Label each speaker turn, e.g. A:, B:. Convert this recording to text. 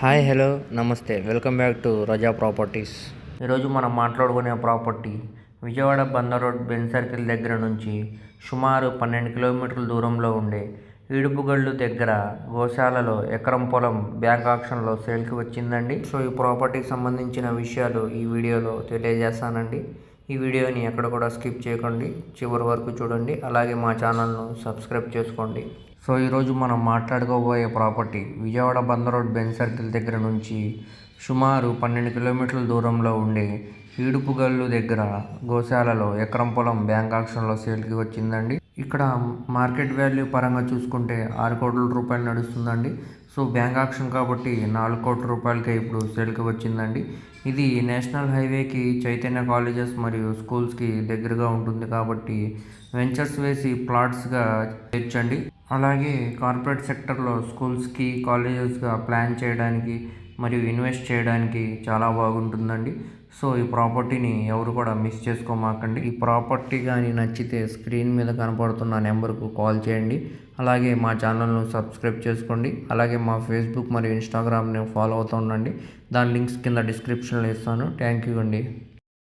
A: Hi hello నమస్తే. Welcome back to Raza properties. ఈరోజు మనం మాట్లాడుకునే property Vijayawada Bandar road Benz circle దగ్గర నుంచి సుమారు పన్నెండు కిలోమీటర్ల దూరంలో ఉండే ఈడుపుగళ్ళు దగ్గర గోశాలలో ఎకరం పొలం బ్యాంక్ ఆక్షన్లో సేల్కి వచ్చిందండి. సో ఈ ప్రాపర్టీకి సంబంధించిన విషయాలు ఈ వీడియోలో తెలియజేస్తానండి. ఈ వీడియోని ఎక్కడ కూడా స్కిప్ చేయకండి. చివరి వరకు చూడండి. అలాగే మా ఛానల్ను సబ్స్క్రైబ్ చేసుకోండి. సో ఈరోజు మనం మాట్లాడుకోబోయే property Vijayawada Bandar road Benz circle దగ్గర నుంచి సుమారు పన్నెండు కిలోమీటర్ల దూరంలో ఉండే ఈడుపుగల్లు దగ్గర గోశాలలో ఎకరం పొలం బ్యాంక్ ఆక్షన్లో సేల్కి వచ్చిందండి. ఇక్కడ మార్కెట్ వాల్యూ పరంగా చూసుకుంటే ఆరు కోట్ల రూపాయలు నడుస్తుందండి. సో బ్యాంక్ ఆక్షన్ కాబట్టి నాలుగు కోట్ల రూపాయలకే ఇప్పుడు సేల్కి వచ్చిందండి. ఇది నేషనల్ హైవేకి చైతన్య కాలేజెస్ మరియు స్కూల్స్కి దగ్గరగా ఉంటుంది కాబట్టి వెంచర్స్ వేసి ప్లాట్స్గా తెచ్చండి. అలాగే కార్పొరేట్ సెక్టర్లో స్కూల్స్కి కాలేజెస్గా ప్లాన్ చేయడానికి మరియు ఇన్వెస్ట్ చేయడానికి చాలా బాగుంటుందండి. సో ఈ ప్రాపర్టీని ఎవరు కూడా మిస్ చేసుకోమాకండి. ఈ ప్రాపర్టీ కానీ నచ్చితే స్క్రీన్ మీద కనపడుతున్న నెంబర్కు కాల్ చేయండి. అలాగే మా ఛానల్ను సబ్స్క్రైబ్ చేసుకోండి. అలాగే మా ఫేస్బుక్ మరియు ఇన్స్టాగ్రామ్ని ఫాలో అవుతూ ఉండండి. దాని లింక్స్ కింద డిస్క్రిప్షన్లో ఇస్తాను. థ్యాంక్ యూ అండి.